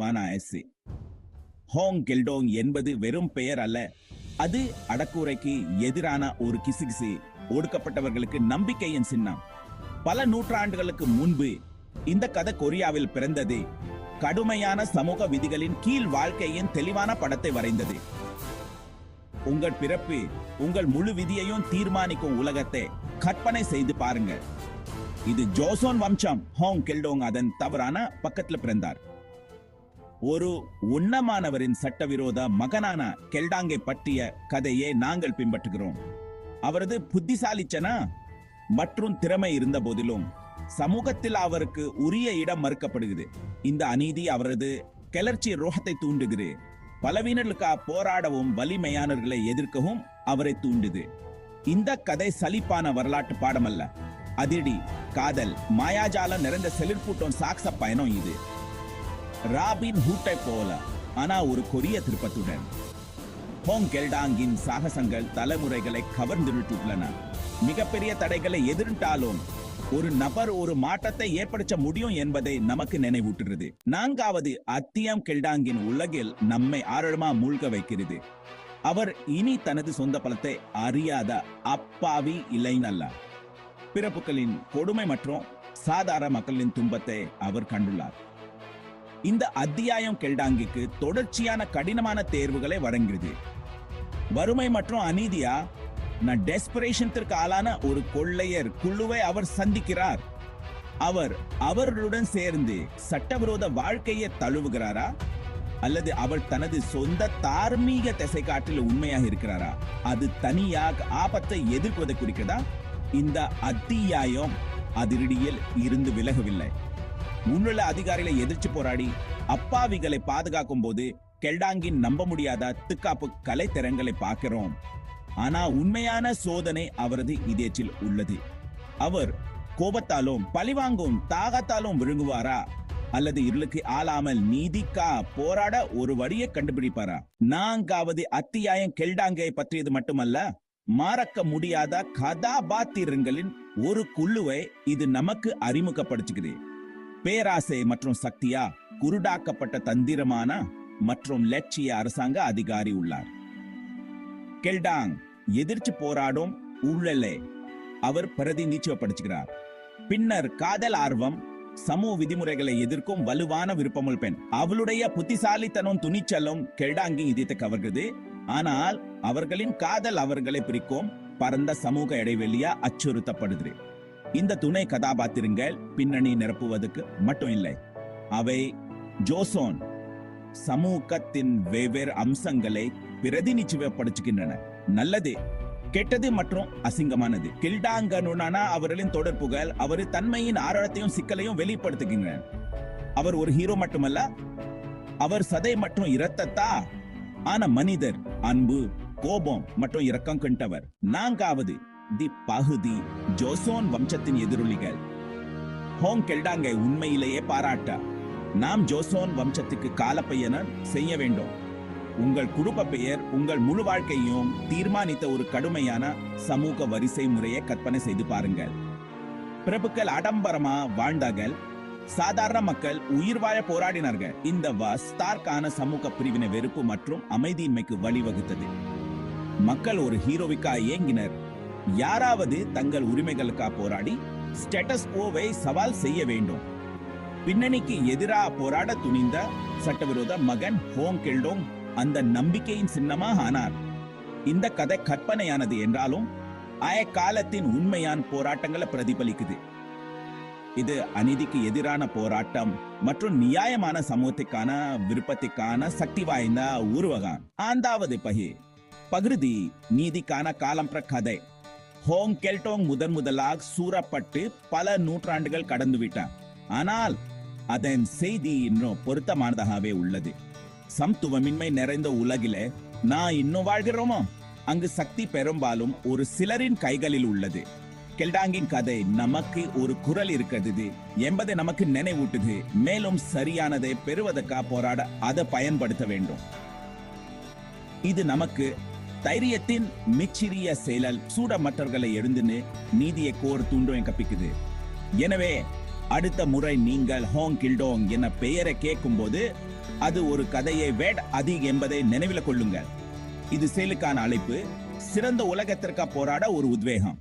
மானாயசி Hong கெல்டோங் என்பது வெறும் பெயர் அல்ல. அது அடக்குறைக்கு எதிரான ஒரு கிசுகிசு. ஒடுக்கப்பட்டவர்களுக்கு நம்பிக்கையின் சின்னம். பல நூற்றாண்டுகளுக்கு முன்பு இந்த கதை கொரியாவில் பிறந்தது. கடுமையான சமூக விதிகளின் கீழ் வாழ்க்கையின் தெளிவான படத்தை வரைந்தது. உங்கள் பிறப்பு உங்கள் முழு விதியையும் தீர்மானிக்கும் உலகத்தை கற்பனை செய்து பாருங்க இது ஜோசோன் வம்சம் ஹோங் கெல்டோங் அதன் தவறான பக்கத்தில் பிறந்தார். ஒரு உன்னமானவரின் சட்டவிரோத மகனான கெல்டாங்கை பற்றிய கதையை நாங்கள் பின்பற்றுகிறோம். அவரது புத்திசாலிச்சனா மற்றும் திறமை இருந்த போதிலும் சமூகத்தில் அவருக்கு உரிய இடம் மறுக்கப்படுகிறது. இந்த அநீதி அவரது கிளர்ச்சி ரோகத்தை தூண்டுகிறது. பலவீனர்களுக்காக போராடவும் வலிமையானவர்களை எதிர்க்கவும் அவரை தூண்டுது. இந்த கதை சலிப்பான வரலாற்று பாடம் அல்ல அதிரடி காதல் மாயாஜாலம் நிறைந்த செழிற்பூட்டம் சாக்ச பயணம் இது. ராபின் ஹூட்டை போல ஆனா ஒரு கொரிய திருப்பத்துடன். ஹோங் கெல்டாங்கின் சாகசங்கள் தலைமுறைகளை கவர்ந்துள்ளன மிகப்பெரிய தடைகளை எதிர்த்தாலும் ஒரு நபர் ஒரு மாற்றத்தை ஏற்படுத்த முடியும் என்பதை நமக்கு நினைவூட்டுகிறது. நான்காவது அத்தியம் கெல்டாங்கின் உலகில் நம்மை ஆழமா மூழ்க வைக்கிறது. அவர் இனி தனது சொந்த பலத்தை அறியாத அப்பாவி இளைஞல்ல பிறப்புகளின் கொடுமை மற்றும் சாதாரண மக்களின் துன்பத்தை அவர் கண்டுள்ளார். இந்த அத்தியாயம் கெல்டாங்கிக்கு தொடர்ச்சியான கடினமான தேர்வுகளை வழங்குகிறது வறுமை மற்றும் அநீதியா? நான் டெஸ்பிரேஷனத்திற்கு ஆளான ஒரு கொள்ளையர் குழுவை அவர் சந்திக்கிறார். அவர் அவர்களுடன் சேர்ந்து சட்டவிரோத வாழ்க்கையை தழுவுகிறாரா? அல்லது அவர் தனது சொந்த தார்மீக திசை காட்டில் உண்மையாக இருக்கிறாரா? அது தனியாக ஆபத்தை எதிர்ப்பதை குறிக்கிறதா? இந்த அத்தியாயம் அதிரடியில் இருந்து விலகவில்லை. உன்னுள்ள அதிகாரிகளை எதிர்த்து போராடி அப்பாவிகளை பாதுகாக்கும் போது கெல்டாங்கின் நம்ப முடியாத திக்காப்பு கலைத்திறங்களை பார்க்கிறோம். ஆனா உண்மையான சோதனை அவரது இதயத்தில் உள்ளது. அவர் கோபத்தாலும் பழிவாங்கும் தாகத்தாலும் விழுங்குவாரா? அல்லது இருளுக்கு ஆளாமல் நீதிக்கா போராட ஒரு வழியை கண்டுபிடிப்பாரா? நான்காவது அத்தியாயம் கெல்டாங்கை பற்றியது மட்டுமல்ல மறக்க முடியாத கதாபாத்திரங்களின் ஒரு குழுவை இது நமக்கு அறிமுகப்படுத்துகிறது பேராசை மற்றும் சக்தியா குருடாக்கப்பட்ட தந்திரமான மற்றும் லட்சிய அரசாங்க அதிகாரி உள்ளார். கெல்டாங் எதிர்த்து போராடும் ஊழலை அவர் பிரதிநிதித்துவப்படுத்துகிறார். பின்னர் காதல் ஆர்வம் சமூக விதிமுறைகளை எதிர்க்கும் வலுவான விருப்பமுள் பெண். அவளுடைய புத்திசாலித்தனம் துணிச்சலும் கெல்டாங்கி இதயத்தை கவர்கிறது. ஆனால் அவர்களின் காதல் அவர்களை பிரிக்கும் பரந்த சமூக இடைவெளியா அச்சுறுத்தப்படுது இந்த துணை கதாபாத்திரங்கள் பின்னணி நிரப்புவதற்கு மட்டும் இல்லை. அவை ஜோசோன் சமூகத்தின் வெவ்வேறு அம்சங்களை பிரதிநிதித்துவப்படுத்துகின்றன. நல்லது கெட்டது மற்றும் அசிங்கமானது. கில்டாங்கனுடனான அவர்களின் தொடர்புகள் அவர் தன்மையின் ஆழத்தையும் சிக்கலையும் வெளிப்படுத்துகின்றன. அவர் ஒரு ஹீரோ மட்டுமல்ல அவர் சதை மற்றும் இரத்தத்தா ஆன மனிதர் அன்பு கோபம் மற்றும் இரக்கம் கண்டவர். நான்காவது தி பகுதி ஜோசோன் வம்சத்தின் எதிரொலிகள். ஹோங் கெல்டாங்கை உண்மையிலேயே பாராட்ட நாம் ஜோசோன் வம்சத்துக்கு காலப்பையன செய்ய வேண்டும். உங்கள் குடும்ப பெயர் உங்கள் முழு வாழ்க்கையும் தீர்மானித்த ஒரு கடுமையான சமூக வரிசை முறையை கற்பனை செய்து பாருங்கள். பிரபுக்கள் ஆடம்பரமா வாழ்ந்தார்கள். சாதாரண மக்கள் உயிர் வாழ போராடினார்கள். இந்த வஸ்தார்க்கான சமூக பிரிவினை வெறுப்பு மற்றும் அமைதியின்மைக்கு வழிவகுத்தது. மக்கள் ஒரு ஹீரோவிக்கா ஏங்கினர் யாராவது தங்கள் உரிமைகளுக்காக போராடி ஸ்டேட்டஸ் கோவை சவால் செய்ய வேண்டும். பின்னணிக்கு எதிராக போராட துணிந்த சட்டவிரோத மகன் ஹோங் கெல்டோங் அந்த நம்பிக்கையின் சின்னமாக ஆனார். இந்த கதை கற்பனையானது என்றாலும் அயக்காலத்தின் உண்மையான போராட்டங்களை பிரதிபலிக்குது. இது அநீதிக்கு எதிரான போராட்டம் மற்றும் நியாயமான சமூகத்துக்கான விருப்பத்துக்கான சக்தி வாய்ந்த உருவகம். ஆந்தாவது பகி பகிர்தி நீதிக்கான காலம் கதை. ஹோங் கெல்டோங் முதன் முதலாக சூறப்பட்டு பல நூற்றாண்டுகள் கடந்து விட்டான் ஆனால் அதன் செய்தி இன்னும் பொருத்தமானதாகவே உள்ளது. சமத்துவமின்மை நிறைந்த உலகில நான் இன்னும் வாழ்கிறோமோ? அங்கு சக்தி பெரும்பாலும் ஒரு சிலரின் கைகளில் உள்ளது. கெல்டாங்கின் கதை நமக்கு ஒரு குரல் இருக்கிறது என்பதை நமக்கு நினைவூட்டுது. மேலும் சரியானதை பெறுவதற்காக போராட அதை பயன்படுத்த வேண்டும். இது நமக்கு தைரியத்தின் மிச்சிறிய செயலல் சூடமற்றவர்களை எழுந்துன்னு நீதியை கோர் தூண்டும் கப்பிக்குது. எனவே அடுத்த முறை நீங்கள் ஹோங் கில்டோங் என பெயரை கேட்கும்போது அது ஒரு கதையை வேட் அதி என்பதை நினைவில் கொள்ளுங்கள். இது செயலுக்கான அழைப்பு. சிறந்த உலகத்திற்காக போராட ஒரு உத்வேகம்.